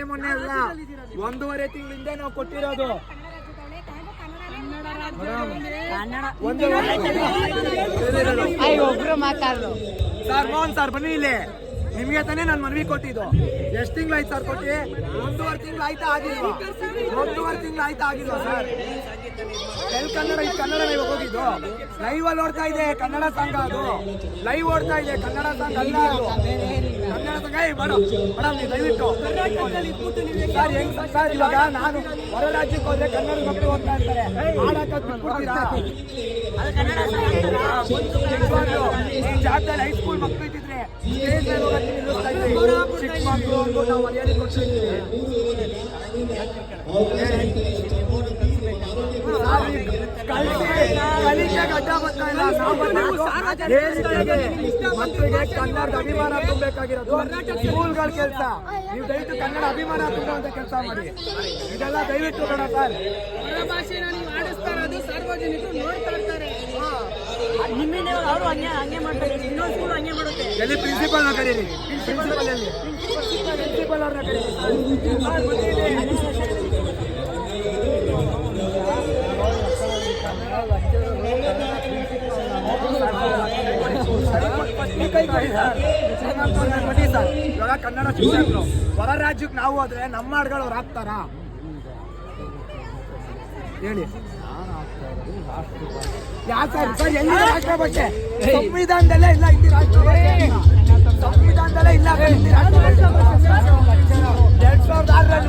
ನಿನ್ನೆ ಮೊನ್ನೆ ಅಲ್ಲ ಒಂದೂವರೆ ತಿಂಗಳ ಹಿಂದೆ ನಾವು ಕೊಟ್ಟಿರೋದು. ಒಬ್ರು ಒಂದೂವರೆ ಸರ್ ಮೋಹನ್ ಸರ್ ಬನ್ನಿ ಇಲ್ಲಿ. ನಿಮ್ಗೆ ತಾನೇ ನಾನು ಮನವಿ ಕೊಟ್ಟಿದ್ದು. ಎಷ್ಟು ತಿಂಗಳು ಆಯ್ತು ಸರ್ ಕೊಟ್ಟಿ? ಒಂದೂವರೆ ತಿಂಗಳು ಆಯ್ತಾ ಆಗಿಲ್ವಾ? ಒಂದೂವರೆ ತಿಂಗಳು ಆಯ್ತಾ ಆಗಿಲ್ವಾ ಸರ್? ಎಲ್ಲಿ ಕನ್ನಡ ಇದು ಕನ್ನಡ ನೀವು ಹೋಗಿದ್ದು? ಲೈವ್ ಅಲ್ಲಿ ಓಡ್ತಾ ಇದೆ ಕನ್ನಡ ಸಂಘ ಅದು. ಲೈವ್ ಓಡ್ತಾ ಇದೆ ಕನ್ನಡ ಸಂಘ ಅಲ್ಲ ಅದು. ಕನ್ನಡ ಸಂಘ ಏ ಮೇಡಮ್ ಮೇಡಮ್ ನೀವು ದಯವಿಟ್ಟು. ಸರ್ ಹೆಂಗ್ ಸರ್ ಇವಾಗ ನಾನು ಹೊರ ರಾಜ್ಯಕ್ಕೆ ಹೋದ್ರೆ ಕನ್ನಡ ಮಕ್ಕಳು ಓದ್ತಾ ಇರ್ತಾರೆ. ಹಾಡಕ್ಕೆ ಬಿಟ್ಬಿಡ್ತೀರಾ? ಈ ಜಾಗದಲ್ಲಿ ಹೈಸ್ಕೂಲ್ ಮಕ್ಕಳು ಇದ್ದಿದ್ರೆ ಸ್ಟೇಜ್ ಮೇಲೆ ಹೋಗಕ್ಕೆ ನಿಲ್ಲಿಸ್ತಾ ಇದ್ವಿ ಚಿಕ್ಕ ಮಕ್ಕಳು ಅಂದು ನಾವು ಮರ್ಯಾದೆ ಕಲಿಕೆಗೆ ಅಡ್ಡ ಬರ್ತಾ ಅಭಿಮಾನ ತುಂಬಬೇಕಾಗಿರೋದು ಸ್ಕೂಲ್ಗಳ ಕೆಲಸ ನೀವು ದಯವಿಟ್ಟು ಕನ್ನಡ ಅಭಿಮಾನ. ತುಂಬುವಂತ ಕೆಲಸ ಮಾಡಿ ಇದೆಲ್ಲ ದಯವಿಟ್ಟು ಬೇಡ ಸರ್ ಭಾಷೆನ ಸಾರ್ವಜನಿಕರು ಹಂಗೆ ಹಂಗೆ ಮಾಡ್ತಾರೆ. ಇನ್ನೊಂದು ಸ್ಕೂಲ್ ಹಂಗೆ ಮಾಡುತ್ತೆ. ಎಲ್ಲಿ ಪ್ರಿನ್ಸಿಪಲ್ನ ಕರೀರಿ? ಪ್ರಿನ್ಸಿಪಲ್ ಎಲ್ಲಿ? ಅವ್ರನ್ನ ಕನ್ನಡ ಶಿಕ್ಷಕರು ಹೊರ ರಾಜ್ಯಕ್ಕೆ ನಾವು ಹೋದ್ರೆ ನಮ್ಮ ಹಾಡ್ಗಳು ಅವ್ರು ಹಾಕ್ತಾರಾ ಹೇಳಿ. ಸಂವಿಧಾನದಲ್ಲೇ ಇಲ್ಲ ಹಿಂದಿ ರಾಷ್ಟ್ರಪತಿ ಸಂವಿಧಾನದಲ್ಲೇ ಇಲ್ಲ ಹಿಂದಿ ರಾಷ್ಟ್ರಪತಿ ಎರಡ್ ಸಾವಿರದ ಆರರಲ್ಲಿ